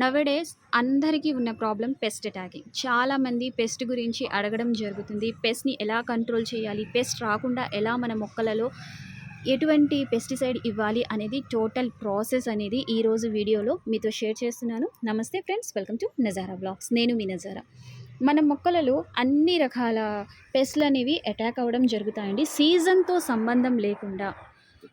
నవడేస్ అందరికీ ఉన్న problem pest attacking చాలామంది పెస్ట్ గురించి అడగడం జరుగుతుంది. పెస్ట్ని ఎలా కంట్రోల్ చేయాలి? పెస్ట్ రాకుండా ఎలా మన మొక్కలలో ఎటువంటి పెస్టిసైడ్ ఇవ్వాలి అనేది టోటల్ ప్రాసెస్ అనేది ఈరోజు వీడియోలో మీతో షేర్ చేస్తున్నాను. నమస్తే friends welcome to Nazara blogs నేను మీ నజారా మన మొక్కలలో అన్ని రకాల పెస్ట్లు అనేవి అటాక్ అవ్వడం జరుగుతాయండి. సీజన్తో సంబంధం లేకుండా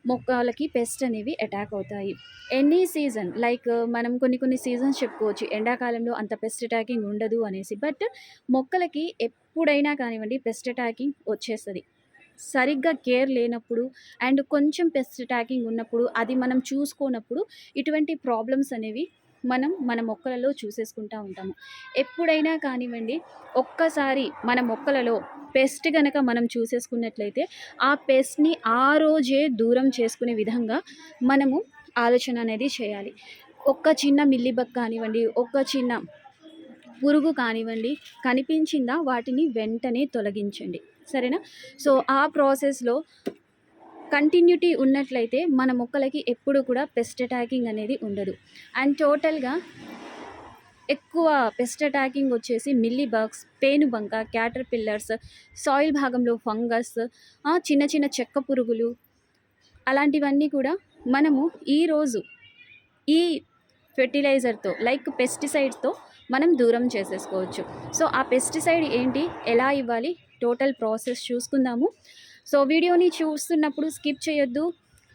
మొక్కలకి పెస్ట్ అనేవి అటాక్ అవుతాయి. ఎనీ సీజన్ లైక్ మనం కొన్ని కొన్ని సీజన్స్ చెప్పుకోవచ్చు. ఎండాకాలంలో అంత పెస్ట్ అటాకింగ్ ఉండదు అనేసి. బట్ మొక్కలకి ఎప్పుడైనా కానివ్వండి పెస్ట్ అటాకింగ్ వచ్చేస్తుంది. సరిగ్గా కేర్ లేనప్పుడు అండ్ కొంచెం పెస్ట్ అటాకింగ్ ఉన్నప్పుడు అది మనం చూసుకోనప్పుడు ఇటువంటి ప్రాబ్లమ్స్ అనేవి మనం మన మొక్కలలో చూసేసుకుంటూ ఉంటాము. ఎప్పుడైనా కానివ్వండి ఒక్కసారి మన మొక్కలలో పెస్ట్ కనుక మనం చూసేసుకున్నట్లయితే ఆ పెస్ట్ని ఆ రోజే దూరం చేసుకునే విధంగా మనము ఆలోచన అనేది చేయాలి. ఒక్క చిన్న మిల్లిబక్ కానివ్వండి ఒక్క చిన్న పురుగు కానివ్వండి కనిపించిందా వాటిని వెంటనే తొలగించండి. సరేనా? సో ఆ ప్రాసెస్లో కంటిన్యూటీ ఉన్నట్లయితే మన మొక్కలకి ఎప్పుడు కూడా పెస్ట్ అటాకింగ్ అనేది ఉండదు. అండ్ టోటల్గా ఎక్కువ పెస్ట్ అటాకింగ్ వచ్చేసి మిల్లీ బగ్స్ పేనుబంక క్యాటర్ పిల్లర్స్ సాయిల్ భాగంలో ఫంగస్ చిన్న చిన్న చెక్క పురుగులు అలాంటివన్నీ కూడా మనము ఈరోజు ఈ ఫెర్టిలైజర్తో లైక్ పెస్టిసైడ్స్తో మనం దూరం చేసేసుకోవచ్చు. సో ఆ పెస్టిసైడ్ ఏంటి? ఎలా ఇవ్వాలి? టోటల్ ప్రాసెస్ చూసుకుందాము. సో వీడియోని చూస్తున్నప్పుడు స్కిప్ చేయొద్దు.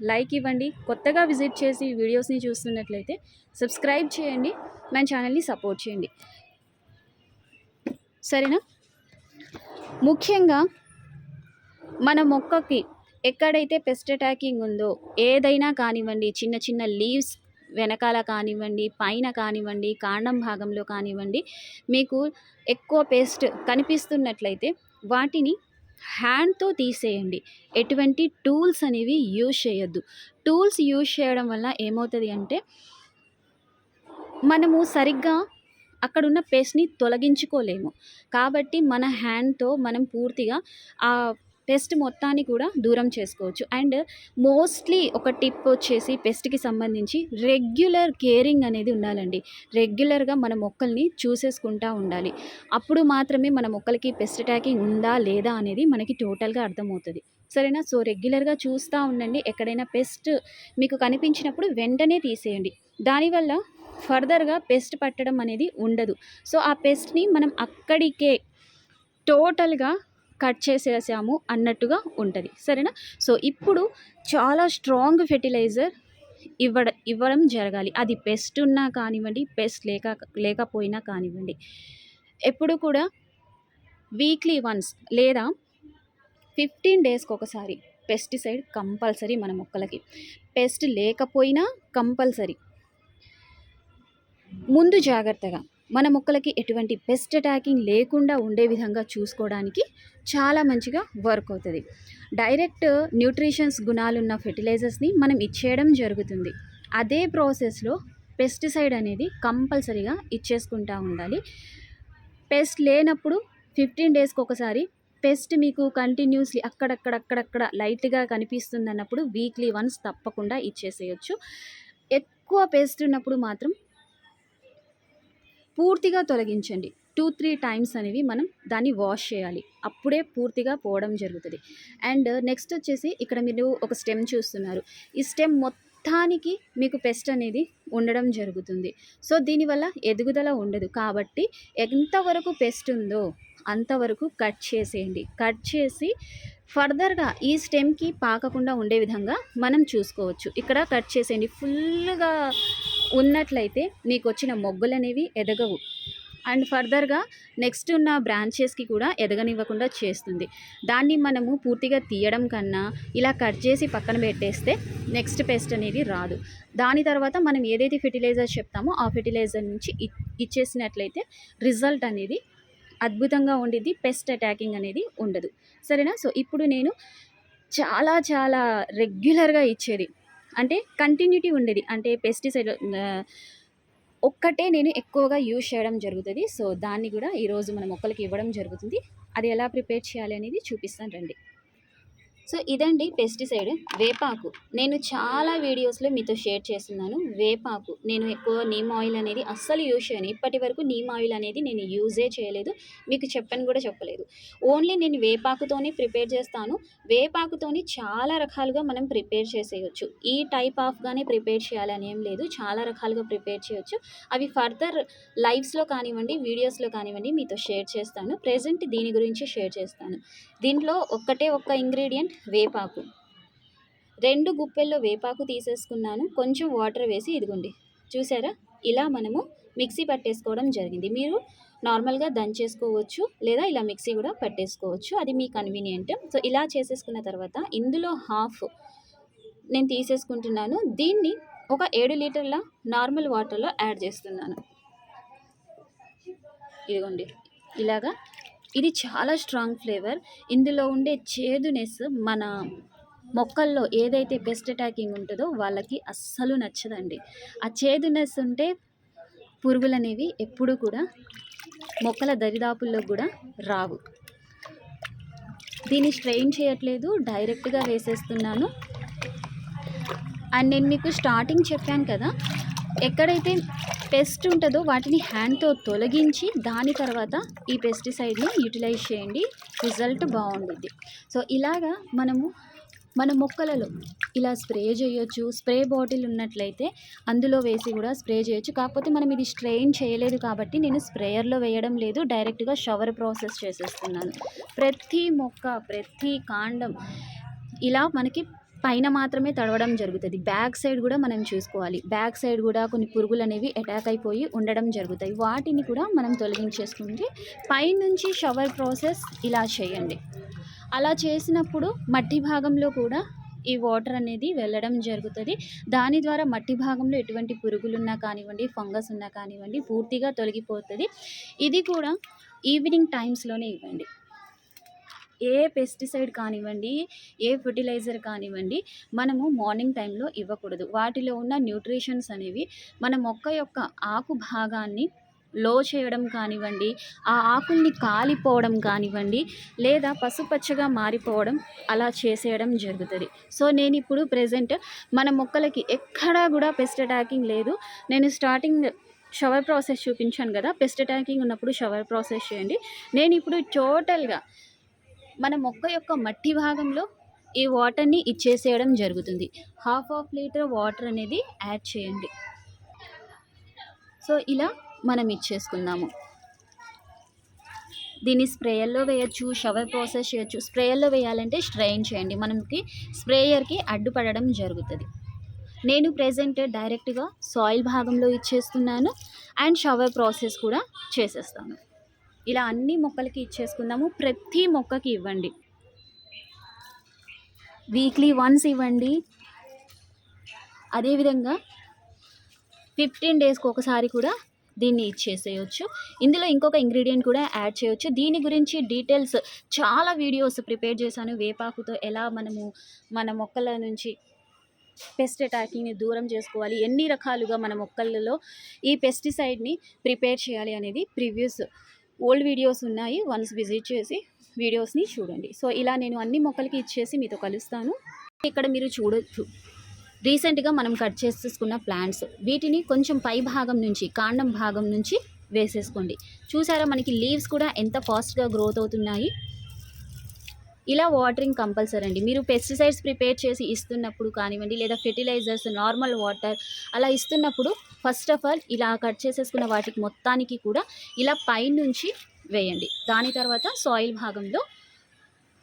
లైక్ ఇవ్వండి. కొత్తగా విజిట్ చేసి వీడియోస్ని చూస్తున్నట్లయితే సబ్స్క్రైబ్ చేయండి. మన ఛానల్ని సపోర్ట్ చేయండి. సరేనా? ముఖ్యంగా మన మొక్కకి ఎక్కడైతే పెస్ట్ అటాకింగ్ ఉందో ఏదైనా కానివ్వండి చిన్న చిన్న లీవ్స్ వెనకాల కానివ్వండి పైన కానివ్వండి కాండం భాగంలో కానివ్వండి మీకు ఎక్కువ పేస్ట్ కనిపిస్తున్నట్లయితే వాటిని హ్యాండ్తో తీసేయండి. ఎటువంటి టూల్స్ అనేవి యూజ్ చేయొద్దు. టూల్స్ యూజ్ చేయడం వల్ల ఏమవుతుంది అంటే మనము సరిగ్గా అక్కడున్న పేస్ట్ని తొలగించుకోలేము. కాబట్టి మన హ్యాండ్తో మనం పూర్తిగా ఆ పెస్ట్ మొత్తాన్ని కూడా దూరం చేసుకోవచ్చు. అండ్ మోస్ట్లీ ఒక టిప్ వచ్చేసి పెస్ట్కి సంబంధించి రెగ్యులర్ కేరింగ్ అనేది ఉండాలండి. రెగ్యులర్గా మన మొక్కల్ని చూసేసుకుంటూ ఉండాలి. అప్పుడు మాత్రమే మన మొక్కలకి పెస్ట్ అటాకింగ్ ఉందా లేదా అనేది మనకి టోటల్గా అర్థమవుతుంది. సరేనా? సో రెగ్యులర్గా చూస్తూ ఉండండి. ఎక్కడైనా పెస్ట్ మీకు కనిపించినప్పుడు వెంటనే తీసేయండి. దానివల్ల ఫర్దర్గా పెస్ట్ పట్టడం అనేది ఉండదు. సో ఆ పెస్ట్ని మనం అక్కడికే టోటల్గా కట్ చేసేసాము అన్నట్టుగా ఉంటుంది. సరేనా? సో ఇప్పుడు చాలా స్ట్రాంగ్ ఫెర్టిలైజర్ ఇవ్వడ ఇవ్వడం జరగాలి. అది పెస్ట్ ఉన్నా కానివ్వండి పెస్ట్ లేక లేకపోయినా కానివ్వండి. ఎప్పుడు కూడా వీక్లీ వన్స్ లేదా ఫిఫ్టీన్ డేస్కి ఒకసారి పెస్టిసైడ్ కంపల్సరీ మన మొక్కలకి. పెస్ట్ లేకపోయినా కంపల్సరీ. ముందు జాగ్రత్తగా మన మొక్కలకి ఎటువంటి పెస్ట్ అటాకింగ్ లేకుండా ఉండే విధంగా చూసుకోవడానికి చాలా మంచిగా వర్క్ అవుతుంది. డైరెక్ట్ న్యూట్రిషన్స్ గుణాలున్న ఫెర్టిలైజర్స్ని మనం ఇచ్చేయడం జరుగుతుంది. అదే ప్రాసెస్లో పెస్టిసైడ్ అనేది కంపల్సరీగా ఇచ్చేసుకుంటూ ఉండాలి. పెస్ట్ లేనప్పుడు ఫిఫ్టీన్ డేస్కి ఒకసారి పెస్ట్ మీకు కంటిన్యూస్లీ అక్కడక్కడక్కడక్కడ లైట్గా కనిపిస్తుంది అన్నప్పుడు వీక్లీ వన్స్ తప్పకుండా ఇచ్చేసేయచ్చు. ఎక్కువ పెస్ట్ ఉన్నప్పుడు మాత్రం పూర్తిగా తొలగించండి. టూ త్రీ టైమ్స్ అనేవి మనం దాన్ని వాష్ చేయాలి. అప్పుడే పూర్తిగా పోవడం జరుగుతుంది. అండ్ నెక్స్ట్ వచ్చేసి ఇక్కడ మీరు ఒక స్టెమ్ చూస్తున్నారు. ఈ స్టెమ్ మొత్తానికి మీకు పెస్ట్ అనేది ఉండడం జరుగుతుంది. సో దీనివల్ల ఎదుగుదల ఉండదు. కాబట్టి ఎంతవరకు పెస్ట్ ఉందో అంతవరకు కట్ చేసేయండి. కట్ చేసి ఫర్దర్గా ఈ స్టెమ్కి పాకకుండా ఉండే విధంగా మనం చూసుకోవచ్చు. ఇక్కడ కట్ చేసేయండి. ఫుల్గా ఉన్నట్లయితే మీకు వచ్చిన మొగ్గులు అనేవి ఎదగవు. అండ్ ఫర్దర్గా నెక్స్ట్ ఉన్న బ్రాంచెస్కి కూడా ఎదగనివ్వకుండా చేస్తుంది. దాన్ని మనము పూర్తిగా తీయడం కన్నా ఇలా కట్ చేసి పక్కన పెట్టేస్తే నెక్స్ట్ పెస్ట్ అనేది రాదు. దాని తర్వాత మనం ఏదైతే ఫెర్టిలైజర్ చెప్తామో ఆ ఫెర్టిలైజర్ నుంచి ఇచ్చేసినట్లయితే రిజల్ట్ అనేది అద్భుతంగా ఉండిద్ది పెస్ట్ అటాకింగ్ అనేది ఉండదు. సరేనా? సో ఇప్పుడు నేను చాలా చాలా రెగ్యులర్గా ఇచ్చేది. అంటే కంటిన్యూటీ ఉండేది. అంటే పెస్టిసైడ్ ఒక్కటే నేను ఎక్కువగా యూజ్ చేయడం జరుగుతుంది. సో దాన్ని కూడా ఈరోజు మన మొక్కలకి ఇవ్వడం జరుగుతుంది. అది ఎలా ప్రిపేర్ చేయాలి అనేది చూపిస్తాను రండి. సో ఇదండి పెస్టిసైడ్ వేపాకు. నేను చాలా వీడియోస్లో మీతో షేర్ చేస్తున్నాను. వేపాకు. నేను ఎక్కువ నీమ్ ఆయిల్ అనేది అస్సలు యూజ్ చేయను. ఇప్పటి వరకు నీమ్ ఆయిల్ అనేది నేను యూజే చేయలేదు. మీకు చెప్పని కూడా చెప్పలేదు. ఓన్లీ నేను వేపాకుతోనే ప్రిపేర్ చేస్తాను. వేపాకుతోని చాలా రకాలుగా మనం ప్రిపేర్ చేసేయచ్చు. ఈ టైప్ ఆఫ్గానే ప్రిపేర్ చేయాలని ఏం లేదు. చాలా రకాలుగా ప్రిపేర్ చేయొచ్చు. అవి ఫర్దర్ లైవ్స్లో కానివ్వండి వీడియోస్లో కానివ్వండి మీతో షేర్ చేస్తాను. ప్రజెంట్ దీని గురించి షేర్ చేస్తాను. దీంట్లో ఒక్కటే ఒక్క ఇంగ్రీడియంట్ వేపాకు. రెండు గుప్పెల్లో వేపాకు తీసేసుకున్నాను. కొంచెం వాటర్ వేసి ఇదిగోండి. చూసారా? ఇలా మనము మిక్సీ పట్టేసుకోవడం జరిగింది. మీరు నార్మల్గా దంచేసుకోవచ్చు లేదా ఇలా మిక్సీ కూడా పట్టేసుకోవచ్చు. అది మీ కన్వీనియంట్ సో ఇలా చేసేసుకున్న తర్వాత ఇందులో హాఫ్ నేను తీసేసుకుంటున్నాను. దీన్ని ఒక ఏడు లీటర్ల నార్మల్ వాటర్లో యాడ్ చేస్తున్నాను. ఇదిగోండి. ఇలాగా ఇది చాలా స్ట్రాంగ్ ఫ్లేవర్ ఇందులో ఉండే చేదునెస్ మన మొక్కల్లో ఏదైతే పెస్ట్ అటాకింగ్ ఉంటుందో వాళ్ళకి అస్సలు నచ్చదండి. ఆ చేదునెస్ ఉంటే పురుగులు అనేవి ఎప్పుడూ కూడా మొక్కల దరిదాపుల్లో కూడా రావు. దీన్ని స్ట్రెయిన్ చేయట్లేదు డైరెక్ట్గా వేసేస్తున్నాను. అండ్ నేను మీకు స్టార్టింగ్ చెప్పాను కదా ఎక్కడైతే పెస్ట్ ఉంటుందో వాటిని హ్యాండ్తో తొలగించి దాని తర్వాత ఈ పెస్టిసైడ్ని యూటిలైజ్ చేయండి. రిజల్ట్ బాగుంటుంది సో ఇలాగా మనము మన మొక్కలలో ఇలా స్ప్రే చేయొచ్చు. స్ప్రే బాటిల్ ఉన్నట్లయితే అందులో వేసి కూడా స్ప్రే చేయొచ్చు. కాకపోతే మనం ఇది స్ట్రెయిన్ చేయలేదు కాబట్టి నేను స్ప్రేయర్లో వేయడం లేదు. డైరెక్ట్గా షవర్ ప్రాసెస్ చేసేస్తున్నాను. ప్రతి మొక్క ప్రతి కాండం ఇలా మనకి పైన మాత్రమే తడవడం జరుగుతుంది. బ్యాక్ సైడ్ కూడా మనం చూసుకోవాలి. బ్యాక్ సైడ్ కూడా కొన్ని పురుగులు అనేవి అటాక్ అయిపోయి ఉండడం జరుగుతాయి. వాటిని కూడా మనం తొలగించేసుకుంటే పైనుంచి షవర్ ప్రాసెస్ ఇలా చేయండి. అలా చేసినప్పుడు మట్టి భాగంలో కూడా ఈ వాటర్ అనేది వెళ్ళడం జరుగుతుంది. దాని ద్వారా మట్టి భాగంలో ఎటువంటి పురుగులు ఉన్నా కానివ్వండి ఫంగస్ ఉన్నా కానివ్వండి పూర్తిగా తొలగిపోతుంది. ఇది కూడా ఈవినింగ్ టైమ్స్లోనే ఇవ్వండి. ఏ పెస్టిసైడ్ కానివ్వండి ఏ ఫర్టిలైజర్ కానివ్వండి మనము మార్నింగ్ టైంలో ఇవ్వకూడదు. వాటిలో ఉన్న న్యూట్రిషన్స్ అనేవి మన మొక్క యొక్క ఆకు భాగాన్ని లో చేయడం కానివ్వండి ఆ ఆకుల్ని కాలిపోవడం కానివ్వండి లేదా పసుపచ్చగా మారిపోవడం అలా చేసేయడం జరుగుతుంది. సో నేను ఇప్పుడు ప్రజెంట్ మన మొక్కలకి ఎక్కడా కూడా పెస్ట్ అటాకింగ్ లేదు. నేను స్టార్టింగ్ షవర్ ప్రాసెస్ చూపించాను కదా పెస్ట్ అటాకింగ్ ఉన్నప్పుడు షవర్ ప్రాసెస్ చేయండి. నేను ఇప్పుడు టోటల్గా మన మొక్క యొక్క మట్టి భాగంలో ఈ వాటర్ని ఇచ్చేసేయడం జరుగుతుంది. హాఫ్ హాఫ్ లీటర్ వాటర్ అనేది యాడ్ చేయండి. సో ఇలా మనం ఇచ్చేసుకుందాము. దీన్ని స్ప్రేయర్లో వేయచ్చు షవర్ ప్రాసెస్ చేయొచ్చు. స్ప్రేయర్లో వేయాలంటే స్ట్రెయిన్ చేయండి. మనకి స్ప్రేయర్కి అడ్డుపడడం జరుగుతుంది. నేను ప్రజెంట్ డైరెక్ట్గా సాయిల్ భాగంలో ఇచ్చేస్తున్నాను. అండ్ షవర్ ప్రాసెస్ కూడా చేసేస్తాను. ఇలా అన్ని మొక్కలకి ఇచ్చేసుకుందాము. ప్రతి మొక్కకి ఇవ్వండి. వీక్లీ వన్స్ ఇవ్వండి. అదేవిధంగా ఫిఫ్టీన్ డేస్కి ఒకసారి కూడా దీన్ని ఇచ్చేసేయచ్చు. ఇందులో ఇంకొక ఇంగ్రీడియంట్ కూడా యాడ్ చేయొచ్చు. దీని గురించి డీటెయిల్స్ చాలా వీడియోస్ ప్రిపేర్ చేశాను. వేపాకుతో ఎలా మనము మన మొక్కల నుంచి పెస్ట్ అటాకింగ్ని దూరం చేసుకోవాలి. ఎన్ని రకాలుగా మన మొక్కలలో ఈ పెస్టిసైడ్ని ప్రిపేర్ చేయాలి అనేది ప్రివ్యూస్ ఓల్డ్ వీడియోస్ ఉన్నాయి. వన్స్ విజిట్ చేసి వీడియోస్ని చూడండి. సో ఇలా నేను అన్ని మొక్కలకి ఇచ్చేసి మీతో కలుస్తాను. ఇక్కడ మీరు చూడొచ్చు. రీసెంట్గా మనం కట్ చేసేసుకున్న ప్లాంట్స్. వీటిని కొంచెం పై భాగం నుంచి కాండం భాగం నుంచి వేసేసుకోండి. చూసారా మనకి లీవ్స్ కూడా ఎంత ఫాస్ట్గా గ్రోత్ అవుతున్నాయి. ఇలా వాటరింగ్ కంపల్సరీ అండి. మీరు పెస్టిసైడ్స్ ప్రిపేర్ చేసి ఇస్తున్నప్పుడు కానివ్వండి లేదా ఫెర్టిలైజర్స్ నార్మల్ వాటర్ అలా ఇస్తున్నప్పుడు ఫస్ట్ ఆఫ్ ఆల్ ఇలా కట్ చేసేసుకున్న వాటికి మొత్తానికి కూడా ఇలా పైనుంచి వేయండి. దాని తర్వాత సాయిల్ భాగంలో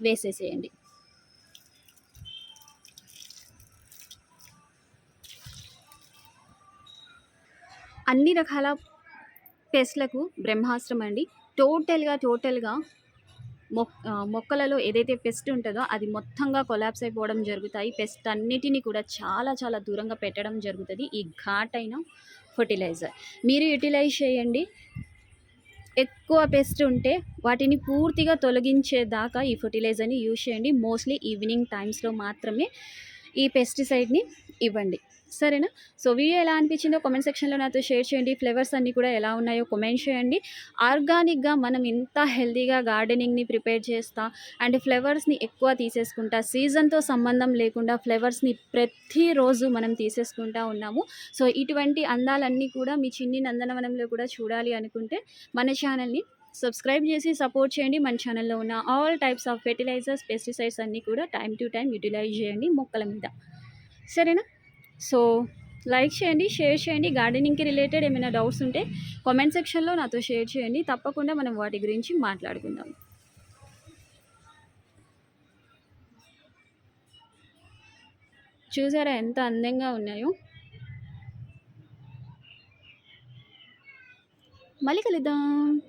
వేసేసేయండి. అన్ని రకాల పెస్ట్లకు బ్రహ్మాస్త్రం అండి. టోటల్గా టోటల్గా మొక్కలలో ఏదైతే పెస్ట్ ఉంటుందో అది మొత్తంగా కొలాప్స్ అయిపోవడం జరుగుతాయి. పెస్ట్ అన్నిటినీ కూడా చాలా చాలా దూరంగా పెట్టడం జరుగుతుంది. ఈ ఘాట్ అయిన ఫర్టిలైజర్. మీరు యూటిలైజ్ చేయండి. ఎక్కువ పెస్ట్ ఉంటే వాటిని పూర్తిగా తొలగించేదాకా ఈ ఫర్టిలైజర్ని యూజ్ చేయండి. మోస్ట్లీ ఈవినింగ్ టైమ్స్లో మాత్రమే ఈ పెస్టిసైడ్ని ఇవ్వండి. సరేనా? సో వీడియో ఎలా అనిపించిందో కామెంట్ సెక్షన్లో నాతో షేర్ చేయండి. ఫ్లేవర్స్ అన్నీ కూడా ఎలా ఉన్నాయో కామెంట్ చేయండి. ఆర్గానిక్గా మనం ఇంత హెల్తీగా గార్డెనింగ్ని ప్రిపేర్ చేస్తా అండ్ ఫ్లేవర్స్ని ఎక్కువ తీసేసుకుంటా సీజన్తో సంబంధం లేకుండా ఫ్లేవర్స్ని ప్రతిరోజు మనం తీసేసుకుంటా ఉన్నాము. సో ఇటువంటి అందాలన్నీ కూడా మీ చిన్ని నందనవనంలో కూడా చూడాలి అనుకుంటే మన ఛానల్ని సబ్స్క్రైబ్ చేసి సపోర్ట్ చేయండి. మన ఛానల్లో ఉన్న all types of fertilizers pesticides అన్నీ కూడా టైం టు టైం యూటిలైజ్ చేయండి మొక్కల మీద. సరేనా? సో లైక్ చేయండి షేర్ చేయండి. గార్డెనింగ్కి రిలేటెడ్ ఏమైనా డౌట్స్ ఉంటే కామెంట్ సెక్షన్లో నాతో షేర్ చేయండి. తప్పకుండా మనం వాటి గురించి మాట్లాడుకుందాం. చూసారా ఎంత అందంగా ఉన్నాయో? మళ్ళీ కలుద్దాం.